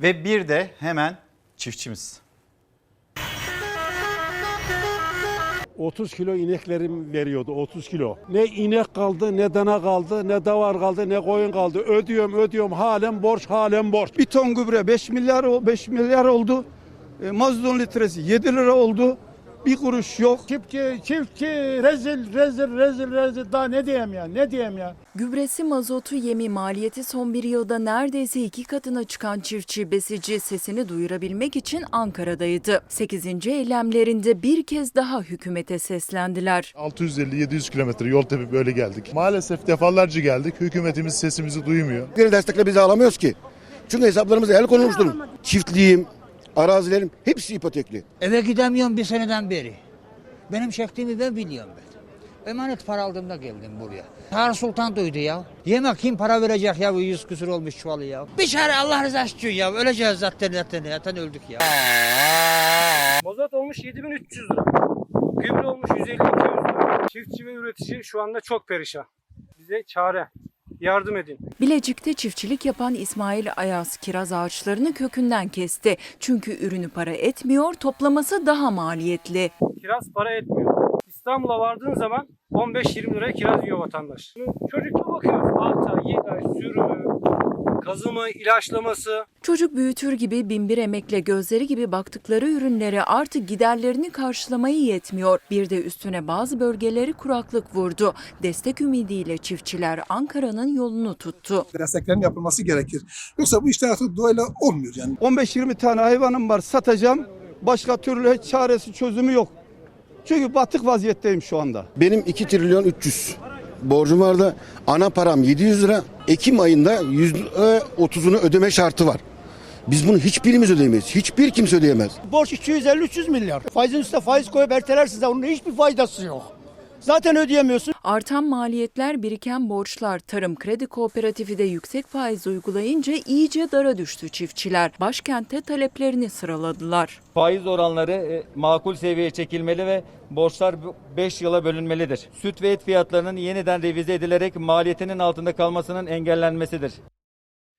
Ve bir de hemen çiftçimiz. 30 kilo ineklerim veriyordu 30 kilo. Ne inek kaldı ne dana kaldı ne davar kaldı ne koyun kaldı. Ödüyorum ödüyorum halen borç halen borç. Bir ton gübre 5 milyar o- 5 milyar oldu. E, mazotun litresi 7 lira oldu. Bir kuruş yok. Çiftçi, çiftçi rezil, rezil, rezil, rezil. Daha ne diyeyim ya, ne diyeyim ya. Gübresi, mazotu, yemi maliyeti son bir yılda neredeyse iki katına çıkan çiftçi besici sesini duyurabilmek için Ankara'daydı. 8. eylemlerinde bir kez daha hükümete seslendiler. 650-700 kilometre yol tepip böyle geldik. Maalesef defalarca geldik. Hükümetimiz sesimizi duymuyor. Geri destekle bizi alamıyoruz ki. Çünkü hesaplarımıza el konulmuş durum. Çiftliğim, arazilerim hepsi ipotekli. Eve gidemiyorum bir seneden beri. Benim çektiğimi ben biliyorum ben. Emanet para aldığımda geldim buraya. Çağrı Sultan duydu ya. Yemek kim para verecek ya bu yüz küsur olmuş çuvalı ya. Bir çare Allah rızası için ya. Öleceğiz zaten zaten zaten öldük ya. Mazot olmuş 7300 lira. Gübre olmuş 150-200 lira. Çiftçi ve üretici şu anda çok perişan. Bize çare. Yardım edin. Bilecik'te çiftçilik yapan İsmail Ayaz kiraz ağaçlarını kökünden kesti. Çünkü ürünü para etmiyor, toplaması daha maliyetli. Kiraz para etmiyor. İstanbul'a vardığın zaman 15-20 liraya kiraz yiyor vatandaş. Çocukla bakıyoruz. 6 ay, 7 ay sürümü, kazımı, ilaçlaması. Çocuk büyütür gibi binbir emekle gözleri gibi baktıkları ürünlere artık giderlerini karşılamayı yetmiyor. Bir de üstüne bazı bölgeleri kuraklık vurdu. Destek ümidiyle çiftçiler Ankara'nın yolunu tuttu. desteklerin yapılması gerekir. Yoksa bu işler artık doğayla olmuyor yani. 15-20 tane hayvanım var satacağım. Başka türlü hiç çaresi çözümü yok. Çünkü batık vaziyetteyim şu anda. Benim 2 trilyon 300 borcum vardı. Ana param 700 lira. Ekim ayında %30'unu ödeme şartı var. Biz bunu hiçbirimiz ödeyemeyiz. Hiçbir kimse ödeyemez. Borç 250-300 milyar. Faizin üstüne faiz koyup erteler size. Onun hiçbir faydası yok. Zaten ödeyemiyorsun. Artan maliyetler, biriken borçlar, Tarım Kredi Kooperatifi de yüksek faiz uygulayınca iyice dara düştü çiftçiler. Başkente taleplerini sıraladılar. Faiz oranları e, makul seviyeye çekilmeli ve borçlar 5 yıla bölünmelidir. Süt ve et fiyatlarının yeniden revize edilerek maliyetinin altında kalmasının engellenmesidir.